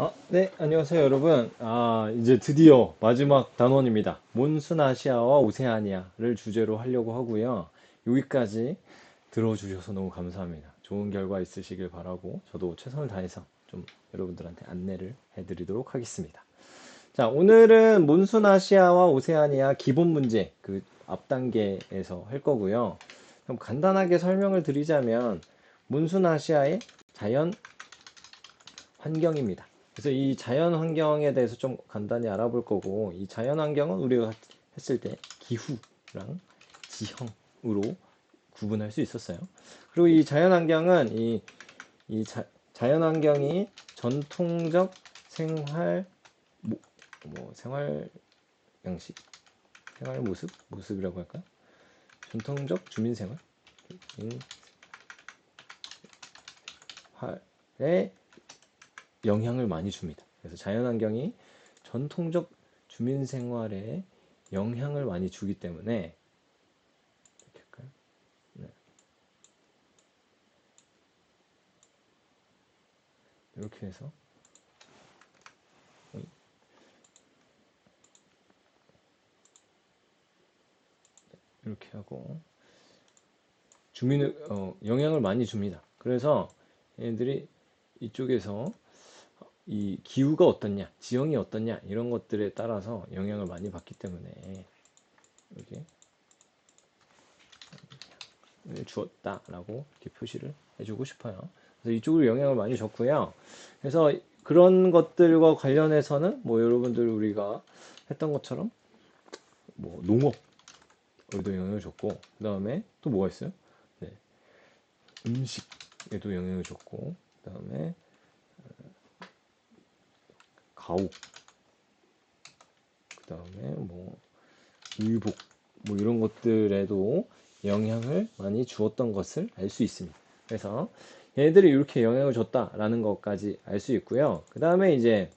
아, 네, 안녕하세요, 여러분. 아, 이제 드디어 마지막 단원입니다. 몬순아시아와 오세아니아를 주제로 하려고 하고요. 여기까지 들어주셔서 너무 감사합니다. 좋은 결과 있으시길 바라고 저도 최선을 다해서 좀 여러분들한테 안내를 해드리도록 하겠습니다. 자, 오늘은 몬순아시아와 오세아니아 기본 문제 그 앞단계에서 할 거고요. 그럼 간단하게 설명을 드리자면 몬순아시아의 자연 환경입니다. 그래서 이 자연 환경에 대해서 좀 간단히 알아볼 거고, 이 자연 환경은 우리가 했을 때 기후랑 지형으로 구분할 수 있었어요. 그리고 이 자연 환경은 이, 이 자, 자연 환경이 전통적 생활, 뭐, 뭐 생활 양식, 생활 모습, 모습이라고 할까요? 전통적 주민 생활, 활에 영향을 많이 줍니다. 그래서 자연환경이 전통적 주민 생활에 영향을 많이 주기 때문에 이렇게? 네. 해서 이렇게 하고 주민을 어, 영향을 많이 줍니다. 그래서 얘들이 이쪽에서 이 기후가 어떻냐, 지형이 어떻냐 이런 것들에 따라서 영향을 많이 받기 때문에 이렇게 주었다라고 이렇게 표시를 해주고 싶어요. 그래서 이쪽으로 영향을 많이 줬고요. 그래서 그런 것들과 관련해서는 뭐 여러분들 우리가 했던 것처럼 뭐 농업 에도 영향을 줬고 그 다음에 또 뭐가 있어요? 네. 음식에도 영향을 줬고 그 다음에 가옥 그 다음에 뭐 의복 뭐 이런 것들에도 영향을 많이 주었던 것을 알 수 있습니다. 그래서 얘들이 이렇게 영향을 줬다라는 것까지 알 수 있고요. 그 다음에 이제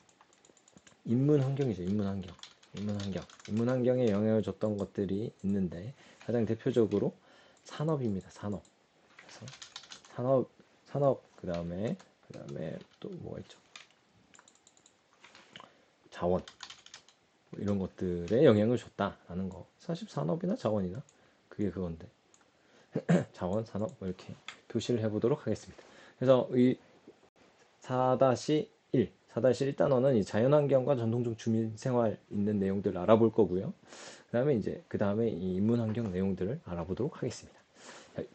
인문 환경이죠. 인문 환경. 인문 환경. 인문 환경에 영향을 줬던 것들이 있는데 가장 대표적으로 산업입니다. 산업. 그래서 산업, 산업, 그 다음에, 그 다음에 또 뭐가 있죠? 자원 뭐 이런 것들에 영향을 줬다라는 거 사실 산업이나 자원이나 그게 그건데 자원 산업 뭐 이렇게 표시를 해보도록 하겠습니다. 그래서 이 4-1 4-1단원은 이 자연환경과 전통적 주민 생활 있는 내용들을 알아볼 거고요. 그 다음에 이제 그 다음에 이 인문환경 내용들을 알아보도록 하겠습니다.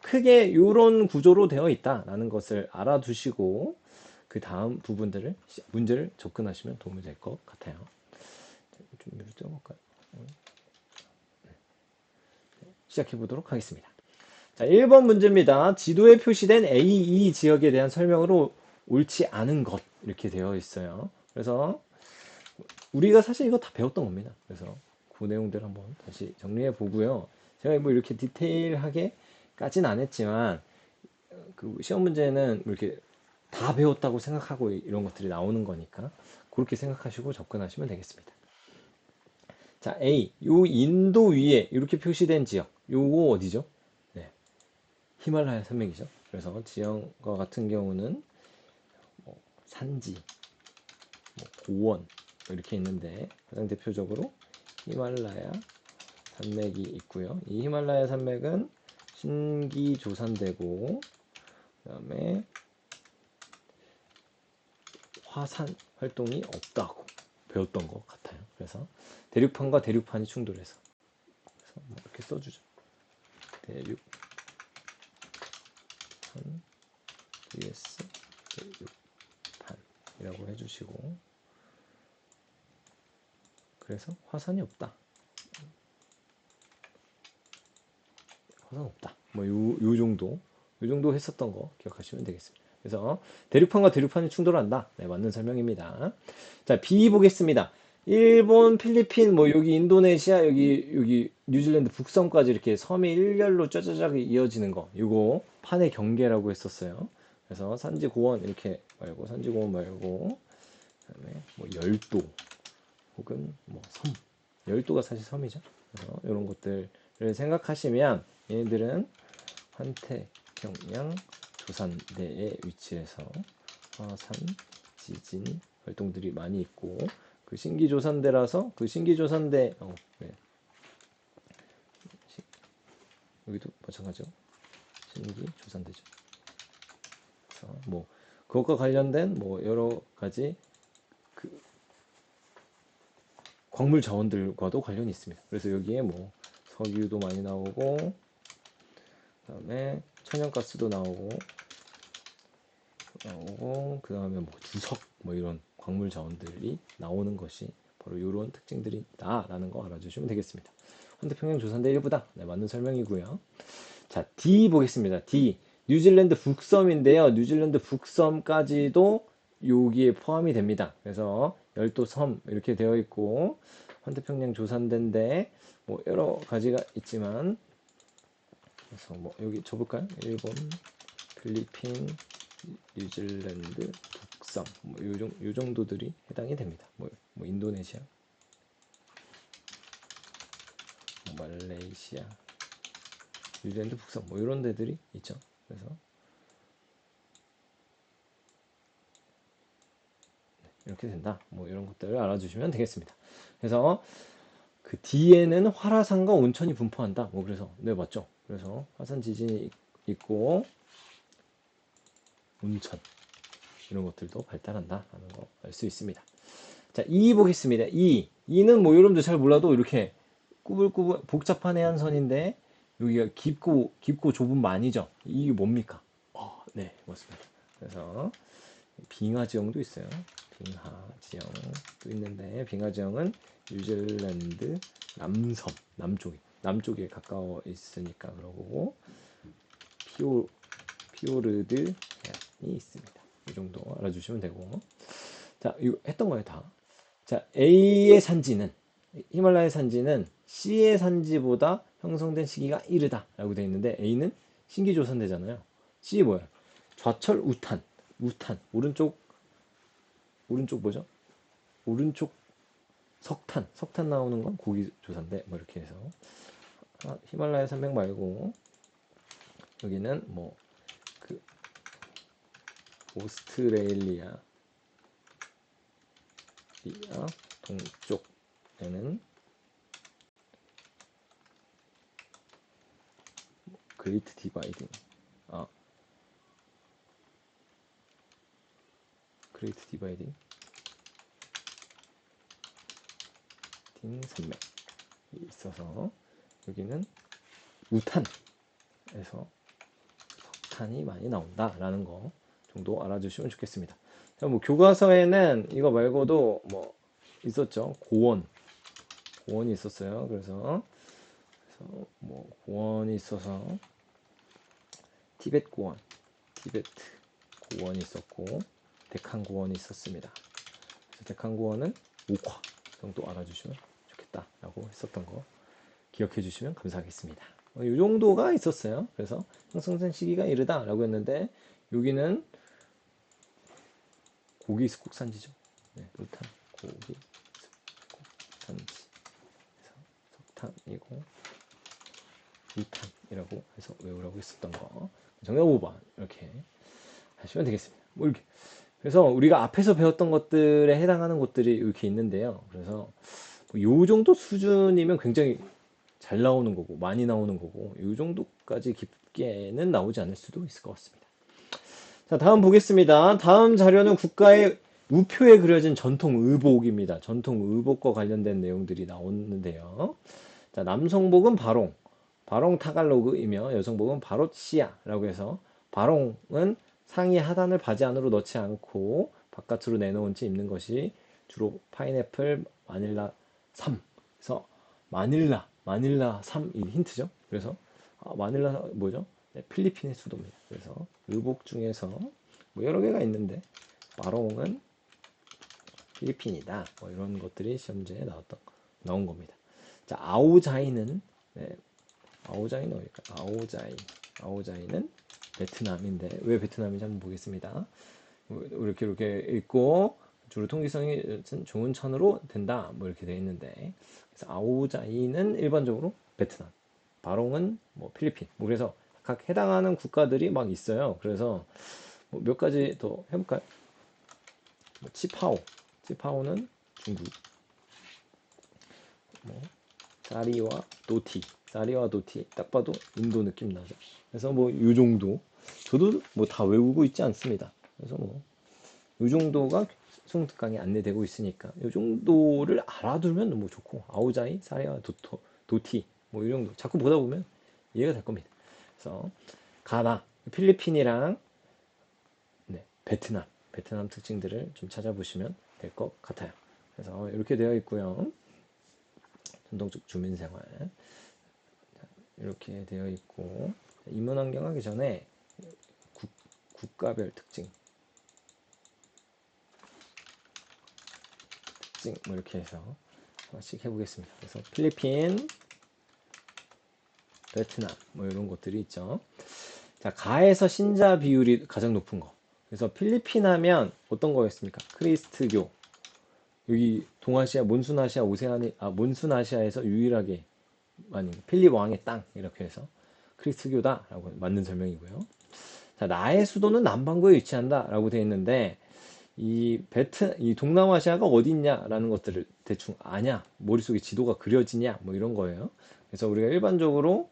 크게 이런 구조로 되어 있다라는 것을 알아두시고 그 다음 부분들을 문제를 접근하시면 도움이 될 것 같아요. 좀 위로 쪄볼까요? 네. 시작해 보도록 하겠습니다. 자, 1번 문제입니다. 지도에 표시된 A, E 지역에 대한 설명으로 옳지 않은 것 이렇게 되어 있어요. 그래서 우리가 사실 이거 다 배웠던 겁니다. 그래서 그 내용들 한번 다시 정리해 보고요. 제가 뭐 이렇게 디테일하게까지는 안 했지만 그 시험 문제는 이렇게 다 배웠다고 생각하고 이런 것들이 나오는 거니까 그렇게 생각하시고 접근하시면 되겠습니다. 자, A. 요 인도 위에 이렇게 표시된 지역. 요거 어디죠? 네. 히말라야 산맥이죠. 그래서 지형과 같은 경우는 뭐 산지, 뭐 고원 이렇게 있는데 가장 대표적으로 히말라야 산맥이 있고요. 이 히말라야 산맥은 신기조산되고 그다음에 화산 활동이 없다고 배웠던 것 같아요. 그래서 대륙판과 대륙판이 충돌해서 그래서 뭐 이렇게 써주죠. 대륙판 vs 대륙판이라고 해주시고 그래서 화산이 없다. 화산 없다. 뭐 요, 요 정도 요 정도 했었던 거 기억하시면 되겠습니다. 그래서 대륙판과 대륙판이 충돌한다. 네, 맞는 설명입니다. 자, B 보겠습니다. 일본, 필리핀, 뭐 여기 인도네시아, 여기 여기 뉴질랜드 북섬까지 이렇게 섬이 일렬로 짜자작 이어지는 거. 이거 판의 경계라고 했었어요. 그래서 산지 고원 이렇게 말고 산지 고원 말고 그다음에 뭐 열도 혹은 뭐 섬. 열도가 사실 섬이죠. 그래서 이런 것들을 생각하시면 얘네들은 환태평양 조산대에 위치해서 화산, 지진, 활동들이 많이 있고 그 신기조선대라서 그 신기조선대 어, 네. 시- 여기도 마찬가지죠. 신기조선대죠. 그래서 뭐 그것과 관련된 뭐 여러 가지 그 광물 자원들과도 관련이 있습니다. 그래서 여기에 뭐 석유도 많이 나오고 그 다음에 천연가스도 나오고 나오고 그 다음에 뭐 주석 뭐 이런 광물 자원들이 나오는 것이 바로 이런 특징들이 있다라는 거 알아주시면 되겠습니다. 환태평양 조선대 일부다. 네, 맞는 설명이고요. 자, D 보겠습니다. D. 뉴질랜드 북섬인데요. 뉴질랜드 북섬까지도 여기에 포함이 됩니다. 그래서 열도 섬 이렇게 되어 있고 환태평양 조산대인데 뭐 여러 가지가 있지만 그래서 뭐 여기 줘볼까요? 일본, 필리핀, 뉴질랜드, 북섬 뭐 요 정- 요 정도들이 해당이 됩니다. 뭐, 뭐 인도네시아, 뭐 말레이시아, 뉴질랜드, 북섬 뭐 이런 데들이 있죠. 그래서 네, 이렇게 된다. 뭐 이런 것들을 알아주시면 되겠습니다. 그래서 그 뒤에는 화라산과 온천이 분포한다. 뭐 그래서 네 맞죠. 그래서 화산 지진이 있- 있고 온천 이런 것들도 발달한다라는 거 알 수 있습니다. 자, 2 보겠습니다. 2. 2는 뭐 여러분들 잘 몰라도 이렇게 꾸불꾸불 복잡한 해안선인데 여기가 깊고 깊고 좁은 만이죠. 이게 뭡니까? 어, 네, 맞습니다. 그래서 빙하 지형도 있어요. 빙하 지형도 있는데 빙하 지형은 뉴질랜드 남섬 남쪽에 남쪽에 가까워 있으니까 그러고 피오 피오르드 있습니다. 이 정도 알아주시면 되고 자 이거 했던 거예요 다. 자 A의 산지는 히말라야 산지는 C의 산지보다 형성된 시기가 이르다라고 되어 있는데 A는 신기조선대잖아요. C 뭐야? 좌철 우탄 우탄 오른쪽 오른쪽 뭐죠? 오른쪽 석탄 석탄 나오는 건 고기 조사인데 뭐 이렇게 해서 아, 히말라야 산맥 말고 여기는 뭐 그 오스트레일리아. 리아 동쪽에는 그레이트 디바이딩. 아. 그레이트 디바이딩. 딘 산맥이 있어서 여기는 우탄에서 석탄이 많이 나온다라는 거 정도 알아주시면 좋겠습니다. 자, 뭐 교과서에는 이거 말고도 뭐 있었죠. 고원. 고원이 있었어요. 그래서, 그래서 뭐 고원이 있어서 티벳 고원, 티베트 고원이 있었고 데칸 고원이 있었습니다. 데칸 고원은 옥화 정도 알아주시면 좋겠다라고 했었던 거 기억해 주시면 감사하겠습니다. 어, 이 정도가 있었어요. 그래서 형성된 시기가 이르다라고 했는데 여기는 고기 습곡 산지죠. 네, 루탄 고기 습곡 산지. 그래서 석탄이고 루탄이라고 해서 외우라고 했었던 거. 정답 5번 이렇게 하시면 되겠습니다. 뭐 이렇게. 그래서 우리가 앞에서 배웠던 것들에 해당하는 것들이 이렇게 있는데요. 그래서 뭐요 정도 수준이면 굉장히 잘 나오는 거고 많이 나오는 거고 요 정도까지 깊게는 나오지 않을 수도 있을 것 같습니다. 자, 다음 보겠습니다. 다음 자료는 국가의 우표에 그려진 전통 의복입니다. 전통 의복과 관련된 내용들이 나오는데요. 자, 남성복은 바롱, 바롱 타갈로그이며 여성복은 바로치아라고 해서 바롱은 상의 하단을 바지 안으로 넣지 않고 바깥으로 내놓은 채 입는 것이 주로 파인애플, 마닐라 삼. 그래서 마닐라, 마닐라 삼이 힌트죠. 그래서 아, 마닐라 뭐죠? 네, 필리핀의 수도입니다. 그래서 의복 중에서 뭐 여러 개가 있는데 마롱은 필리핀이다. 뭐 이런 것들이 시험지에 나왔던 나온 겁니다. 자, 아오자이는 네, 아오자이는 어딜까? 아오자이, 아오자이는 베트남인데 왜 베트남인지 한번 보겠습니다. 뭐 이렇게 이렇게 있고 주로 통기성이 좋은 천으로 된다. 뭐 이렇게 되어 있는데 그래서 아오자이는 일반적으로 베트남, 바롱은 뭐 필리핀. 뭐 그래서 각 해당하는 국가들이 막 있어요. 그래서 뭐 몇 가지 더 해볼까요? 뭐 치파오, 치파오는 중국. 뭐 사리와 도티, 사리와 도티 딱 봐도 인도 느낌 나죠. 그래서 뭐요 정도 저도 뭐 다 외우고 있지 않습니다. 그래서 뭐요 정도가 수능 특강에 안내되고 있으니까 요 정도를 알아두면 너무 좋고 아오자이, 사리와 도토, 도티 뭐 이 정도 자꾸 보다 보면 이해가 될 겁니다. 그래서 가나, 필리핀이랑 네, 베트남, 베트남 특징들을 좀 찾아보시면 될 것 같아요. 그래서 이렇게 되어 있고요. 전통적 주민생활 이렇게 되어 있고 인문 환경 하기 전에 국, 국가별 특징 특징 뭐 이렇게 해서 하나씩 해보겠습니다. 그래서 필리핀, 베트남 뭐 이런 것들이 있죠. 자 가에서 신자 비율이 가장 높은 거. 그래서 필리핀 하면 어떤 거였습니까? 크리스트교. 여기 동아시아, 몬순아시아, 오세아니, 아 몬순아시아에서 유일하게 아니 필립 왕의 땅 이렇게 해서 크리스트교다라고 맞는 설명이고요. 자 나의 수도는 남반구에 위치한다라고 되어 있는데 이 베트 이 동남아시아가 어디 있냐라는 것들을 대충 아냐 머릿속에 지도가 그려지냐 뭐 이런 거예요. 그래서 우리가 일반적으로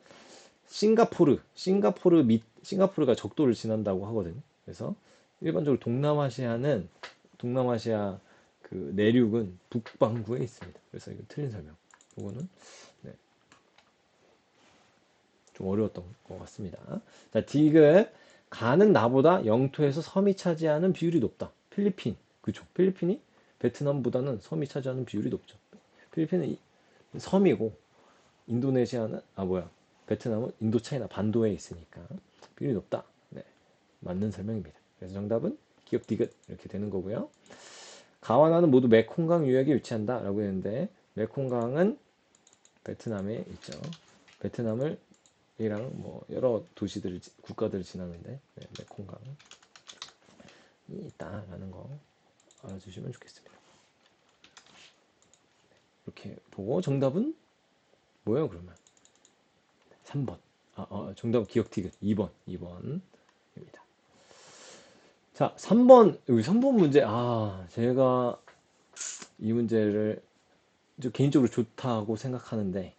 싱가포르 싱가포르 밑 싱가포르가 적도를 지난다고 하거든요. 그래서 일반적으로 동남아시아는 동남아시아 그 내륙은 북반구에 있습니다. 그래서 이거 틀린 설명. 이거는 네. 좀 어려웠던 것 같습니다. 자, 디귿 가는 나보다 영토에서 섬이 차지하는 비율이 높다. 필리핀 그죠? 필리핀이 베트남보다는 섬이 차지하는 비율이 높죠. 필리핀은 섬이고 인도네시아는 아 뭐야 베트남은 인도 차이나 반도에 있으니까 비율이 높다. 네, 맞는 설명입니다. 그래서 정답은 기억 디귿 이렇게 되는 거고요. 가와나는 모두 메콩강 유역에 위치한다 라고 했는데 메콩강은 베트남에 있죠. 베트남을 이랑 뭐 여러 도시들 국가들을 지나는데 네, 메콩강이 있다라는 거 알아주시면 좋겠습니다. 이렇게 보고 정답은 뭐예요 그러면? 3번. 아, 어, 정답 기억 티귿 2번. 2번입니다. 자, 3번 여기 3번 문제 아, 제가 이 문제를 개인적으로 좋다고 생각하는데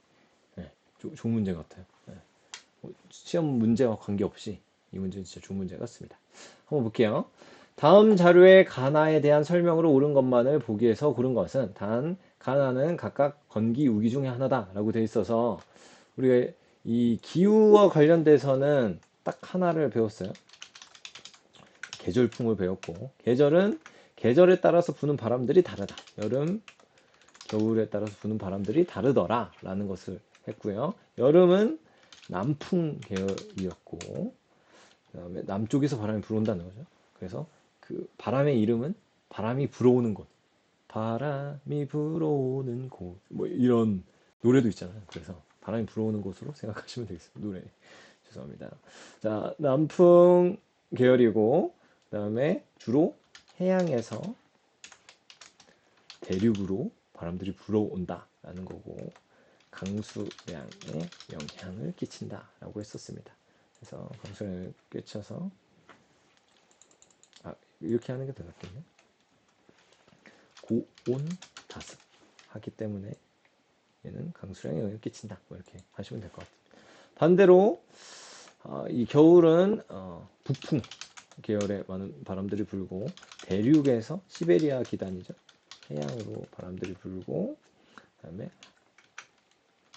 네, 조, 좋은 문제 같아요. 네. 시험 문제와 관계없이 이 문제는 진짜 좋은 문제 같습니다. 한번 볼게요. 다음 자료의 가나에 대한 설명으로 옳은 것만을 보기 위해서 고른 것은 단 가나는 각각 건기 우기 중에 하나다라고 되어 있어서 우리가 이 기후와 관련돼서는 딱 하나를 배웠어요. 계절풍을 배웠고 계절은 계절에 따라서 부는 바람들이 다르다. 여름, 겨울에 따라서 부는 바람들이 다르더라 라는 것을 했고요. 여름은 남풍 계열이었고 그다음에 남쪽에서 바람이 불어온다는 거죠. 그래서 그 바람의 이름은 바람이 불어오는 곳. 바람이 불어오는 곳. 뭐 이런 노래도 있잖아요. 그래서 바람이 불어오는 곳으로 생각하시면 되겠습니다. 노래. 죄송합니다. 자, 남풍 계열이고 그 다음에 주로 해양에서 대륙으로 바람들이 불어온다라는 거고 강수량에 영향을 끼친다라고 했었습니다. 그래서 강수량을 끼쳐서 아 이렇게 하는 게 더 낫겠네. 고온 다습 하기 때문에 얘는 강수량에 영향을 끼친다. 뭐 이렇게 하시면 될 것 같습니다. 반대로 어, 이 겨울은 어, 북풍 계열의 많은 바람들이 불고 대륙에서 시베리아 기단이죠. 해양으로 바람들이 불고 그다음에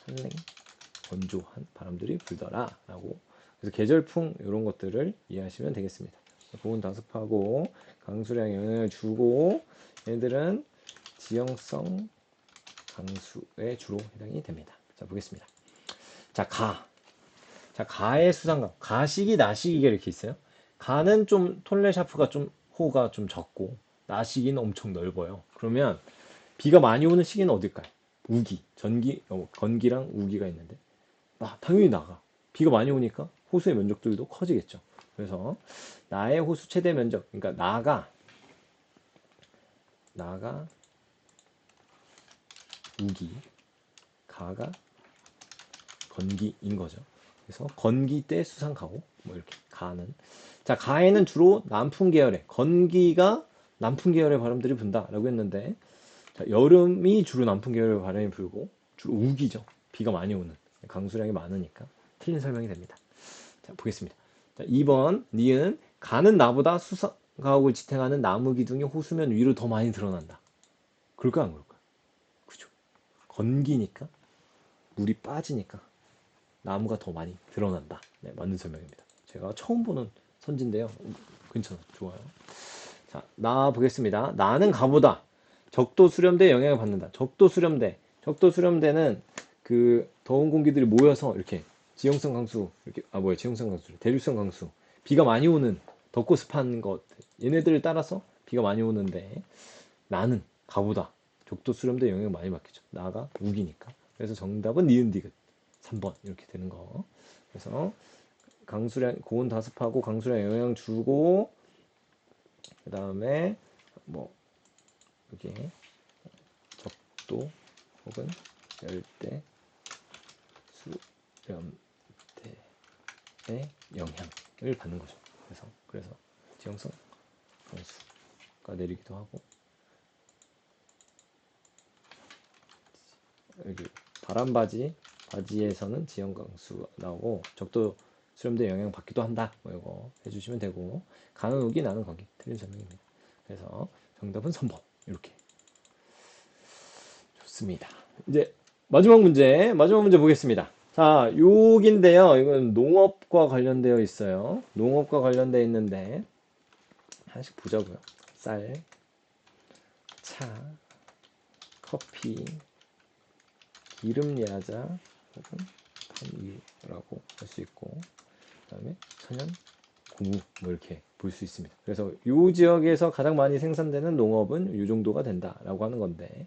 한랭 건조한 바람들이 불더라라고 그래서 계절풍 이런 것들을 이해하시면 되겠습니다. 보온 다습하고 강수량 영향을 주고 얘들은 지형성 강수에 주로 해당이 됩니다. 자 보겠습니다. 자 가. 자 가의 수상감. 가식이 나식이게 이렇게 있어요. 가는 좀 톤레 샤프가 좀 호가 좀 적고 나시기는 엄청 넓어요. 그러면 비가 많이 오는 시기는 어딜까요? 우기, 전기, 어, 건기랑 우기가 있는데 아, 당연히 나가. 비가 많이 오니까 호수의 면적들도 커지겠죠. 그래서 나의 호수 최대 면적, 그러니까 나가 나가 우기, 가가 건기인 거죠. 그래서 건기 때 수상가고 뭐 이렇게 가는 자 가에는 주로 남풍 계열의 건기가 남풍 계열의 바람들이 분다라고 했는데 자, 여름이 주로 남풍 계열의 바람이 불고 주로 우기죠. 비가 많이 오는 강수량이 많으니까 틀린 설명이 됩니다. 자 보겠습니다. 자, 2번 니은 가는 나보다 수상가옥을 지탱하는 나무 기둥이 호수면 위로 더 많이 드러난다. 그럴까 안 그럴까? 그죠. 건기니까 물이 빠지니까 나무가 더 많이 드러난다. 네, 맞는 설명입니다. 제가 처음 보는 선지인데요. 괜찮아, 좋아요. 자, 나 보겠습니다. 나는 가보다 적도 수렴대 영향을 받는다. 적도 수렴대, 적도 수렴대는 그 더운 공기들이 모여서 이렇게 지형성 강수, 이렇게 아 뭐야 지형성 강수, 대륙성 강수, 비가 많이 오는 덥고 습한 것 얘네들을 따라서 비가 많이 오는데 나는 가보다 적도 수렴대 영향을 많이 받겠죠. 나가 우기니까. 그래서 정답은 니은 디귿 3번 이렇게 되는 거. 그래서 강수량 고온 다습하고 강수량 영향 주고 그 다음에 뭐 여기 적도 혹은 열대 수렴대의 영향을 받는 거죠. 그래서 그래서 지형성 강수가 내리기도 하고 여기 바람바지 바지에서는 지형 강수 나오고 적도 수렴대 영향 받기도 한다. 뭐 이거 해주시면 되고 우기 나는 거기 틀린 설명입니다. 그래서 정답은 3번 이렇게 좋습니다. 이제 마지막 문제 마지막 문제 보겠습니다. 자 여기인데요. 이건 농업과 관련되어 있어요. 농업과 관련되어 있는데 하나씩 보자고요. 쌀, 차, 커피, 기름 야자 혹은 판유라고 할 수 있고 그 다음에 천연 고무 뭐 이렇게 볼 수 있습니다. 그래서 이 지역에서 가장 많이 생산되는 농업은 이 정도가 된다라고 하는 건데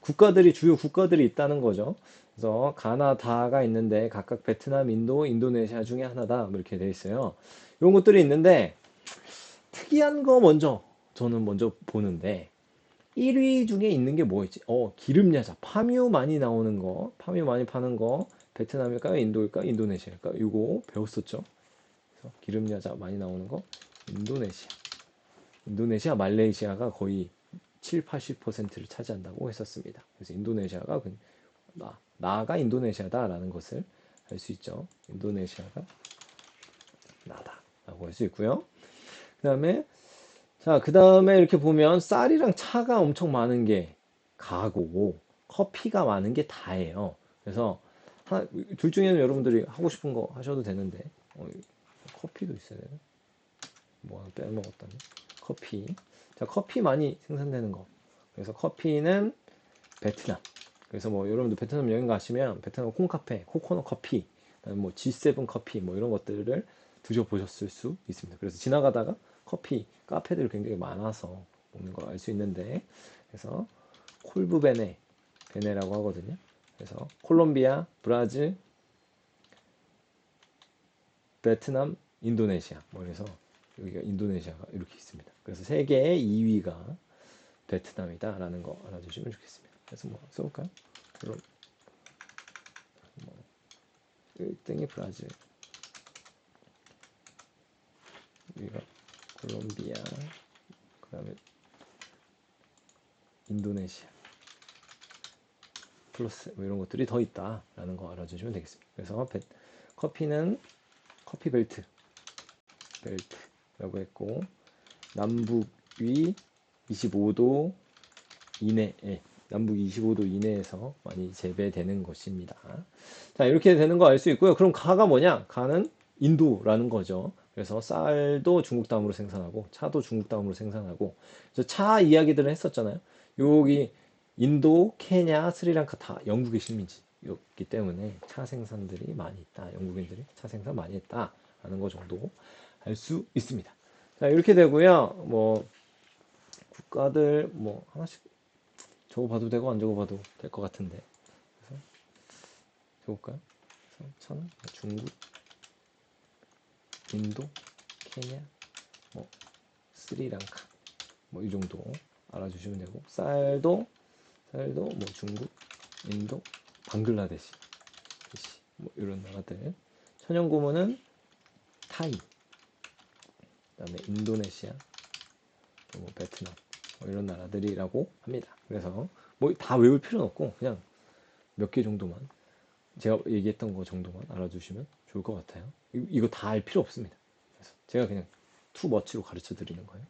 국가들이 주요 국가들이 있다는 거죠. 그래서 가나다가 있는데 각각 베트남, 인도, 인도네시아 중에 하나다 뭐 이렇게 돼 있어요. 이런 것들이 있는데 특이한 거 먼저 저는 먼저 보는데 1위 중에 있는 게 뭐 있지? 어, 기름야자. 파뮤 많이 나오는 거, 파뮤 많이 파는 거, 베트남일까요? 인도일까? 인도네시아일까? 이거 배웠었죠? 그래서 기름야자 많이 나오는 거, 인도네시아. 인도네시아, 말레이시아가 거의 7, 80%를 차지한다고 했었습니다. 그래서 인도네시아가 그, 나, 나가 인도네시아다라는 것을 알 수 있죠. 인도네시아가 나다라고 할 수 있고요. 그 다음에 자, 그 다음에 이렇게 보면 쌀이랑 차가 엄청 많은 게 가고 커피가 많은 게 다예요. 그래서 하나, 둘 중에는 여러분들이 하고 싶은 거 하셔도 되는데 어, 커피도 되나? 뭐 하나 빼먹었다니 커피. 자, 커피 많이 생산되는 거. 그래서 커피는 베트남. 그래서 뭐 여러분들 베트남 여행 가시면 베트남 콩카페, 코코넛 커피, 뭐 G7 커피 뭐 이런 것들을 드셔보셨을 수 있습니다. 그래서 지나가다가 커피 카페들이 굉장히 많아서 먹는 걸 알 수 있는데 그래서 콜브베네 베네라고 하거든요. 그래서 콜롬비아, 브라질, 베트남, 인도네시아 뭐 그래서 여기가 인도네시아가 이렇게 있습니다. 그래서 세계의 2위가 베트남이다라는 거 알아주시면 좋겠습니다. 그래서 뭐 써볼까요? 그럼 뭐 1등이 브라질 여기가 콜롬비아, 그 다음에 인도네시아, 플러스 뭐 이런 것들이 더 있다라는 거 알아주시면 되겠습니다. 그래서 베, 커피는 커피 벨트, 벨트라고 했고 남북 위 25도 이내에 남북 25도 이내에서 많이 재배되는 것입니다. 자 이렇게 되는 거 알 수 있고요. 그럼 가가 뭐냐? 가는 인도라는 거죠. 그래서 쌀도 중국 다음으로 생산하고 차도 중국 다음으로 생산하고 그래서 차 이야기들을 했었잖아요. 여기 인도, 케냐, 스리랑카 다 영국의 식민지였기 때문에 차 생산들이 많이 있다. 영국인들이 차 생산 많이 했다 라는 거 정도 알 수 있습니다. 자 이렇게 되고요. 뭐 국가들 뭐 하나씩 적어 봐도 되고 안 적어 봐도 될 것 같은데 그래서 적을까요? 차는 중국 인도, 케냐, 뭐 스리랑카? 뭐 이 정도 알아주시면 되고 쌀도 쌀도 뭐 중국, 인도, 방글라데시 뭐 이런 나라들. 천연고무는 타이. 그다음에 인도네시아 뭐 베트남 뭐 이런 나라들이라고 합니다. 그래서 뭐 다 외울 필요는 없고 그냥 몇 개 정도만 제가 얘기했던 거 정도만 알아두시면 좋을 것 같아요. 이- 이거 다 알 필요 없습니다. 그래서 제가 그냥 투 머치로 가르쳐 드리는 거예요.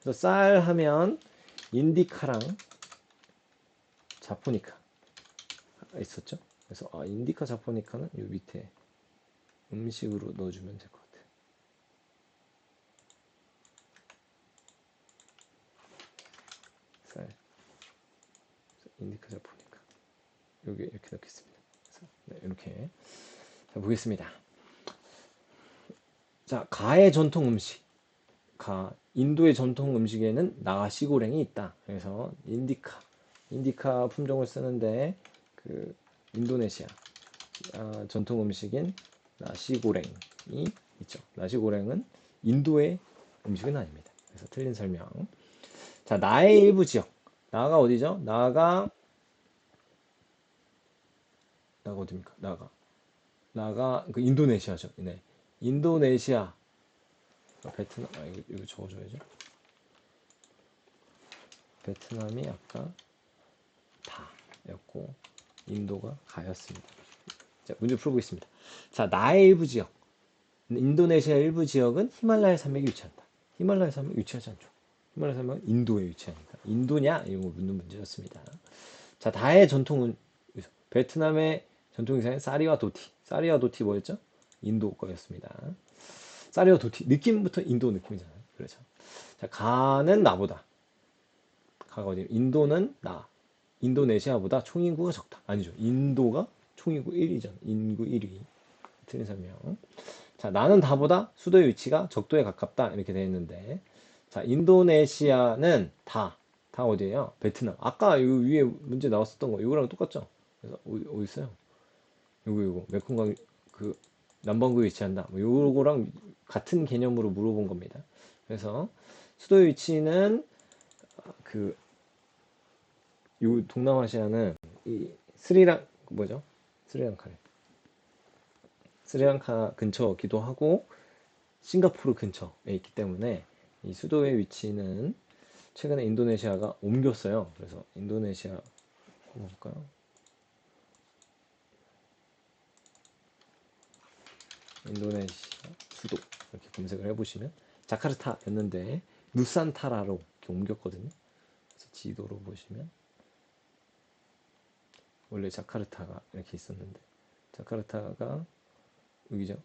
그래서 쌀 하면 인디카랑 자포니카 있었죠? 그래서 아, 인디카 자포니카는 요 밑에 음식으로 넣어주면 될 것 같아요. 쌀 인디카 자포니카 여기 이렇게 넣겠습니다. 네, 이렇게 자, 보겠습니다. 자, 가의 전통 음식. 가, 인도의 전통 음식에는 나시고랭이 있다. 그래서 인디카, 인디카 품종을 쓰는데 그 인도네시아 아, 전통 음식인 나시고랭이 있죠. 나시고랭은 인도의 음식은 아닙니다. 그래서 틀린 설명. 자, 나의 일부 지역. 나가 어디죠? 나가 나가 어디입니까? 나가 나가 그 인도네시아죠. 네. 인도네시아 아, 베트남 아 이거 이거 적어줘야죠. 베트남이 아까 다였고 인도가 가였습니다. 자 문제 풀어보겠습니다. 자 나의 일부 지역 인도네시아 일부 지역은 히말라야 산맥에 위치한다. 히말라야 산맥 위치하지 않죠. 히말라야 산맥은 인도에 위치하니까 인도냐 이런 거 묻는 문제였습니다. 자 다의 전통은 베트남의 전통 의상은 쌀이와 도티. 쌀이와 도티 뭐였죠? 인도 거였습니다. 쌀이와 도티. 느낌부터 인도 느낌이잖아요. 그렇죠. 자, 가는 나보다. 가가 어디? 인도는 나. 인도네시아보다 총인구가 적다. 아니죠. 인도가 총인구 1위잖아. 인구 1위. 틀린 설명. 자, 나는 다보다 수도의 위치가 적도에 가깝다. 이렇게 되어 있는데. 자, 인도네시아는 다. 다 어디예요? 베트남. 아까 요 위에 문제 나왔었던 거. 이거랑 똑같죠? 그래서 어디 있어요? 요거 요거 메콩강 그 남반구에 위치한다. 뭐 요거랑 같은 개념으로 물어본 겁니다. 그래서 수도의 위치는 아, 그요 동남아시아는 이 스리랑 뭐죠? 스리랑카래. 스리랑카 근처기도 하고 싱가포르 근처에 있기 때문에 이 수도의 위치는 최근에 인도네시아가 옮겼어요. 그래서 인도네시아 한번 볼까요? 인도네시아 수도 이렇게 검색을 해보시면 자카르타였는데 누산타라로 이렇게 옮겼거든요. 그래서 지도로 보시면 원래 자카르타가 이렇게 있었는데 자카르타가 여기죠.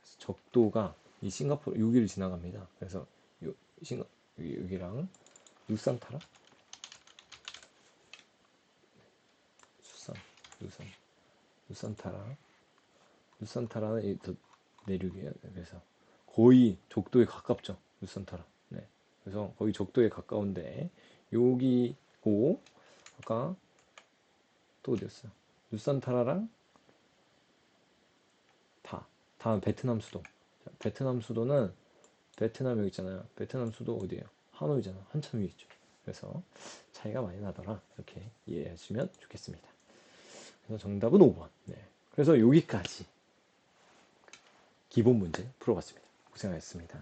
그래서 적도가 이 싱가포르 여기를 지나갑니다. 그래서 요 싱가 여기, 여기랑 누산타라 수산 누산 누산타라 누산타라는 이더 내륙이에요. 그래서 거의 적도에 가깝죠. 누산타라. 네. 그래서 거의 적도에 가까운데 여기고 아까 또 어디였어요? 누산타라랑 다. 다음 베트남 수도. 자, 베트남 수도는 베트남 여기 있잖아요. 베트남 수도 어디예요? 하노이잖아. 한참 위에 있죠. 그래서 차이가 많이 나더라. 이렇게 이해하시면 좋겠습니다. 그래서 정답은 5번. 네. 그래서 여기까지 기본 문제 풀어봤습니다. 고생하셨습니다.